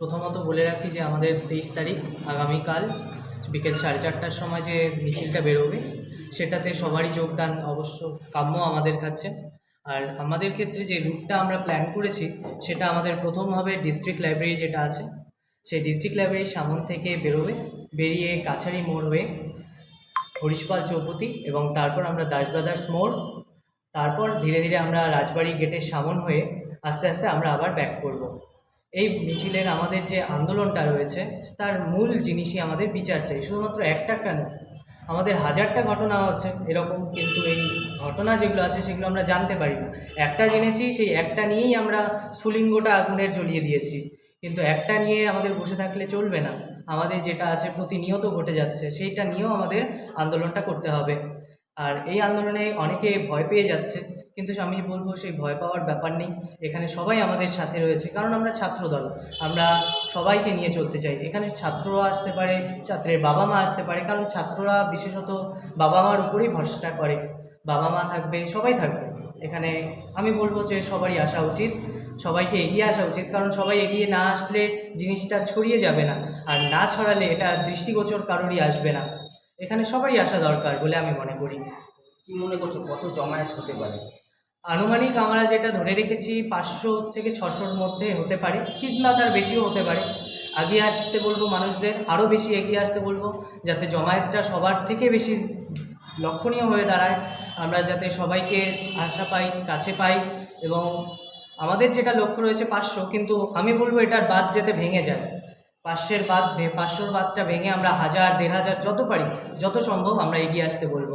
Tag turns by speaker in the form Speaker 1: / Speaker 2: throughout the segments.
Speaker 1: প্রথমত বলে রাখি যে আমাদের তেইশ তারিখ আগামীকাল বিকেল সাড়ে চারটার সময় যে মিছিলটা বেরোবে, সেটাতে সবারই যোগদান অবশ্য কাম্য আমাদের কাছে আর আমাদের ক্ষেত্রে যে রুটটা আমরা প্ল্যান করেছি, সেটা আমাদের প্রথম হবে ডিস্ট্রিক্ট লাইব্রেরি যেটা আছে, সেই ডিস্ট্রিক্ট লাইব্রেরির সামন থেকে বেরোবে, বেরিয়ে কাছারি মোড় হয়ে হরিশপাল চৌপতি এবং তারপর আমরা দাস ব্রাদার্স মোড়, তারপর ধীরে ধীরে আমরা রাজবাড়ি গেটের সামন হয়ে আস্তে আস্তে আমরা আবার ব্যাক করব। এই মিছিলের আমাদের যে আন্দোলনটা রয়েছে, তার মূল জিনিসই আমাদের বিচার চাই। শুধুমাত্র একটা কেন? আমাদের হাজারটা ঘটনা আছে এরকম, কিন্তু এই ঘটনা যেগুলো আছে সেগুলো আমরা জানতে পারি না। একটা জেনেছি, সেই একটা নিয়েই আমরা স্ফুলিঙ্গটা আগুনের জ্বলিয়ে দিয়েছি। কিন্তু একটা নিয়ে আমাদের বসে থাকলে চলবে না। আমাদের যেটা আছে প্রতিনিয়ত ঘটে যাচ্ছে, সেইটা নিয়েও আমাদের আন্দোলনটা করতে হবে। আর এই আন্দোলনে অনেকে ভয় পেয়ে যাচ্ছে। কিন্তু আমি বলব সেই ভয় পাওয়ার ব্যাপার নেই। এখানে সবাই আমাদের সাথে রয়েছে, কারণ আমরা ছাত্রদল আমরা সবাইকে নিয়ে চলতে চাই। এখানে ছাত্ররা আসতে পারে, ছাত্রের বাবা মা আসতে পারে, কারণ ছাত্ররা বিশেষত বাবা মার উপরেই ভরসাটা করে। বাবা মা থাকবে, সবাই থাকবে। এখানে আমি বলব যে সবারই আসা উচিত, সবাইকে এগিয়ে আসা উচিত, কারণ সবাই এগিয়ে না আসলে জিনিসটা ছড়িয়ে যাবে না। আর না ছড়ালে এটা দৃষ্টিগোচর কারোরই আসবে না। এখানে সবারই আসা দরকার বলে আমি মনে করি।
Speaker 2: কি মনে করছ? কত জমায়েত হতে পারে?
Speaker 1: আনুমানিক আমরা যেটা ধরে রেখেছি পাঁচশো থেকে ছশোর মধ্যে হতে পারে। কিংবা তার বেশিও হতে পারে। এগিয়ে আসতে বলব মানুষদের, আরও বেশি এগিয়ে আসতে বলব, যাতে জমায়েতটা সবার থেকে বেশি লক্ষণীয় হয়ে দাঁড়ায়। আমরা যাতে সবাইকে আশা পাই, কাছে পাই এবং আমাদের যেটা লক্ষ্য রয়েছে পাঁচশো, কিন্তু আমি বলব এটার বাদ যাতে ভেঙে যায়। পাঁচশের বাদ পাঁচশোর বাদটা ভেঙে আমরা হাজার, দেড় হাজার, যত পারি, যত সম্ভব আমরা এগিয়ে আসতে বলব।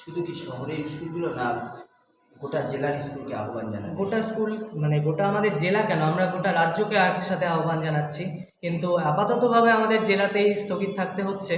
Speaker 2: শুধু কি শহরের স্কুলগুলো না গোটা জেলার স্কুলকে আহ্বান জানাবে
Speaker 1: গোটা স্কুল মানে গোটা আমাদের জেলা কেন? আমরা গোটা রাজ্যকে একসাথে আহ্বান জানাচ্ছি। কিন্তু আপাততভাবে আমাদের জেলাতেই স্থগিত থাকতে হচ্ছে।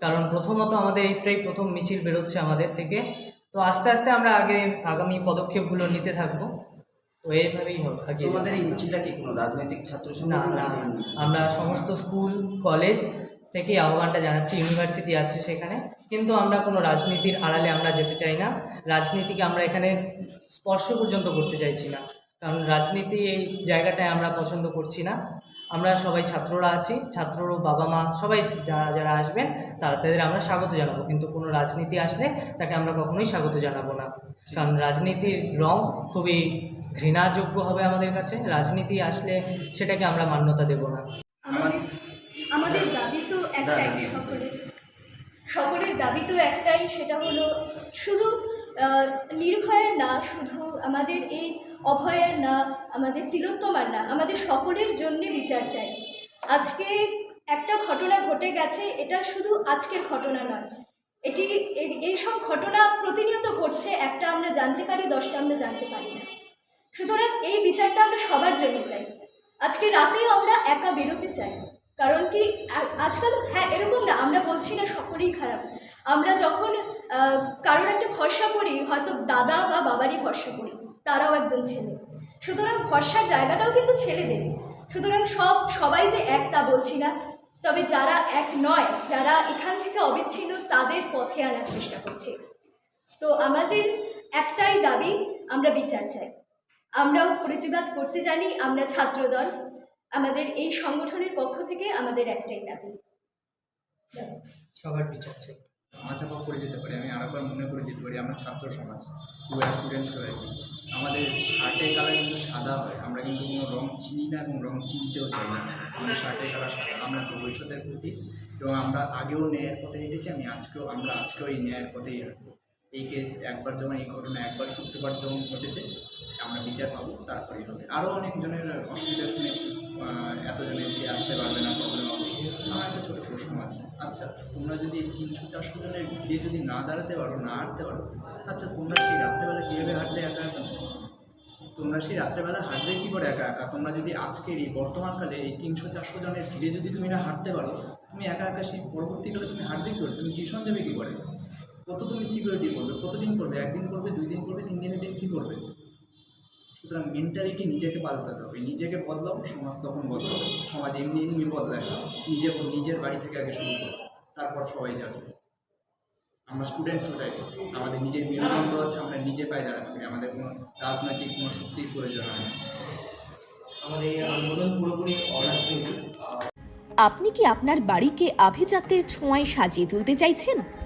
Speaker 1: কারণ প্রথমত আমাদের এইটাই প্রথম মিছিল বেরোচ্ছে আমাদের থেকে। তো আস্তে আস্তে আমরা আগে আগামী পদক্ষেপগুলো নিতে থাকব। তো এইভাবেই হোক আগে
Speaker 2: তোমাদের এই মিছিলটা কি কোনো রাজনৈতিক ছাত্র
Speaker 1: না না আমরা সমস্ত স্কুল কলেজ থেকে আহ্বানটা জানাচ্ছি ইউনিভার্সিটি আছে সেখানে। কিন্তু আমরা কোনো রাজনীতির আড়ালে আমরা যেতে চাই না। রাজনীতিকে আমরা এখানে স্পর্শ পর্যন্ত করতে চাইছি না। কারণ রাজনীতি এই জায়গাটায় আমরা পছন্দ করছি না। আমরা সবাই ছাত্ররা আছি, ছাত্রর বাবা মা, সবাই যারা যারা আসবেন তারা তাদের আমরা স্বাগত জানাব। কিন্তু কোনো রাজনীতি আসলে তাকে আমরা কখনোই স্বাগত জানাব না। কারণ রাজনীতির রং খুবই ঘৃণার যোগ্য হবে আমাদের কাছে। রাজনীতি আসলে সেটাকে আমরা মান্যতা দেব না।
Speaker 3: সকলের দাবি তো একটাই, সেটা হলো শুধু নির্ভয়ের না, শুধু আমাদের এই অভয়ের না, আমাদের তিলোত্তমার না, আমাদের সকলের জন্যে বিচার চাই। আজকে একটা ঘটনা ঘটে গেছে, এটা শুধু আজকের ঘটনা নয়। এটি, এই- এইসব ঘটনা প্রতিনিয়ত ঘটছে, একটা আমরা জানতে পারি, দশটা আমরা জানতে পারি না। সুতরাং এই বিচারটা আমরা সবার জন্য চাই। আজকে রাতেও আমরা একা বেরোতে চাই। কারণ কি আজকাল হ্যাঁ এরকম না, আমরা বলছি না সকলেই খারাপ। আমরা যখন কারোর একটা ভরসা করি, হয়তো দাদা বা বাবারই ভরসা করি, তারাও একজন ছেলে। সুতরাং ভরসার জায়গাটাও কিন্তু ছেলেদের। সুতরাং সব, সবাই যে এক তা বলছি না, তবে যারা এক নয়, যারা এখান থেকে অবিচ্ছিন্ন, তাদের পথে আনার চেষ্টা করছি। তো আমাদের একটাই দাবি, আমরা বিচার চাই। আমরাও প্রতিবাদ করতে জানি, আমরা ছাত্রদল। আমাদের এই সংগঠনের পক্ষ থেকে আমাদের একটাই দাবি।
Speaker 1: সবার বিচার চাই।
Speaker 4: মাচাপা করে যেতে পারি, আমি আরেকবার মনে করে যেতে পারি, আমরা ছাত্র সমাজ স্টুডেন্টস হয়ে আমাদের শার্টের কালার কিন্তু সাদা হয়, আমরা কিন্তু কোনো রং চিনি না এবং রং চিনতেও চাই না। আমাদের শার্টের কালার সাদা, আমরা ভবিষ্যতের প্রতি এবং আমরা আগেও ন্যায়ের পথে হেঁটেছি, আমি আজকেও, আমরা আজকেও এই ন্যায়ের পথেই হাঁটবো এই কেস একবার যেমন এই ঘটনা একবার শুক্রবার যেমন ঘটেছে, আমরা বিচার পাবো, তারপরেই হবে। আরও অনেকজনের অসুবিধা শুনেছি আচ্ছা তোমরা যদি তিনশো চারশো জনের ভিড়ে যদি না দাঁড়াতে পারো, না হাঁটতে পারো আচ্ছা তোমরা সেই রাত্রেবেলা কীভাবে হাঁটলে একা একা? তোমরা সেই রাত্রেবেলা হাঁটবে কী করে একা একা? তোমরা যদি আজকের এই বর্তমানকালে এই তিনশো চারশো জনের ভিড়ে যদি তুমি না হাঁটতে পারো, তুমি একা একা সেই পরবর্তীকালে তুমি হাঁটবে কী করে? তুমি টিউশন যাবে কী করে? কত তুমি সিকিউরিটি করবে? কতদিন করবে? একদিন করবে, দুই দিন করবে, তিন দিনের দিন কী করবে? সুতরাং মেন্টালিটি নিজেকে পাল্টাতে হবে। নিজেকে বদলাও সমাজ তখন বদলাবে। সমাজ এমনি এমনি বদলায় না। নিজে নিজের বাড়ি থেকে আগে শুরু করো তারপর সবাই যাবে আমরা স্টুডেন্টস ওটাই। আমাদের নিজের মেরুদণ্ড আছে আমরা নিজে পায়ে দাঁড়াতে পারি। আমাদের কোনো রাজনৈতিক কোনো শক্তির প্রয়োজন হয় না।
Speaker 1: আমাদের এই আন্দোলন পুরোপুরি অরাজনৈতিক।
Speaker 5: আপনি কি আপনার বাড়িকে আভিজাত্যের ছোঁয়ায় সাজিয়ে তুলতে চাইছেন?